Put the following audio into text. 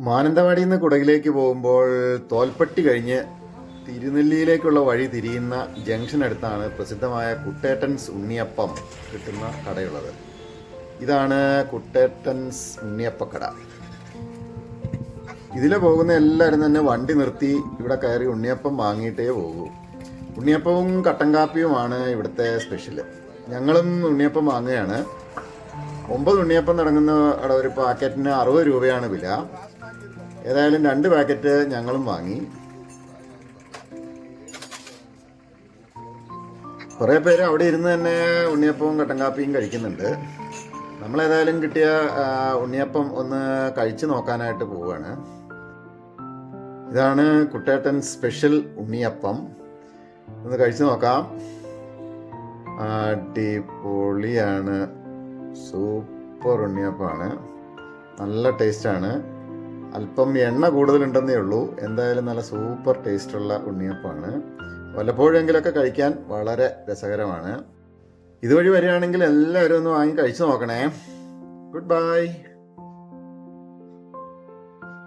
മാനന്തവാടിയിൽ നിന്ന് കുടകിലേക്ക് പോകുമ്പോൾ തോൽപ്പട്ടി കഴിഞ്ഞ് തിരുനെല്ലിയിലേക്കുള്ള വഴി തിരിയുന്ന ജംഗ്ഷൻ അടുത്താണ് പ്രസിദ്ധമായ കുട്ടേട്ടൻസ് ഉണ്ണിയപ്പം കിട്ടുന്ന കടയുള്ളത്. ഇതാണ് കുട്ടേട്ടൻസ് ഉണ്ണിയപ്പക്കട ഇതിലെ പോകുന്ന എല്ലാവരും തന്നെ വണ്ടി നിർത്തി ഇവിടെ കയറി ഉണ്ണിയപ്പം വാങ്ങിയിട്ടേ പോകൂ. ഉണ്ണിയപ്പവും കട്ടൻ കാപ്പിയുമാണ് ഇവിടുത്തെ സ്പെഷ്യൽ ഞങ്ങളും ഉണ്ണിയപ്പം വാങ്ങുകയാണ്. ഒമ്പത് ഉണ്ണിയപ്പം തുടങ്ങുന്ന അവിടെ ഒരു പാക്കറ്റിന് അറുപത് രൂപയാണ് വില. ഏതായാലും രണ്ട് പാക്കറ്റ് ഞങ്ങളും വാങ്ങി. കുറേ പേര് അവിടെ ഇരുന്ന് തന്നെ ഉണ്ണിയപ്പവും കട്ടൻ കാപ്പിയും കഴിക്കുന്നുണ്ട്. നമ്മളേതായാലും കിട്ടിയ ഉണ്ണിയപ്പം ഒന്ന് കഴിച്ചു നോക്കാനായിട്ട് പോവുകയാണ് ഇതാണ് കുട്ടേട്ടൻ സ്പെഷ്യൽ ഉണ്ണിയപ്പം. ഒന്ന് കഴിച്ചു നോക്കാം. അടിപൊളിയാണ്. സൂപ്പർ ഉണ്ണിയപ്പമാണ്. നല്ല ടേസ്റ്റാണ്. അല്പം എണ്ണ കൂടുതലുണ്ടെന്നേ ഉള്ളൂ. എന്തായാലും നല്ല സൂപ്പർ ടേസ്റ്റുള്ള ഉണ്ണിയപ്പമാണ്. വല്ലപ്പോഴെങ്കിലൊക്കെ കഴിക്കാൻ വളരെ രസകരമാണ്. ഇതുവഴി വരികയാണെങ്കിൽ എല്ലാവരും ഒന്ന് വാങ്ങി കഴിച്ചു നോക്കണേ. Good bye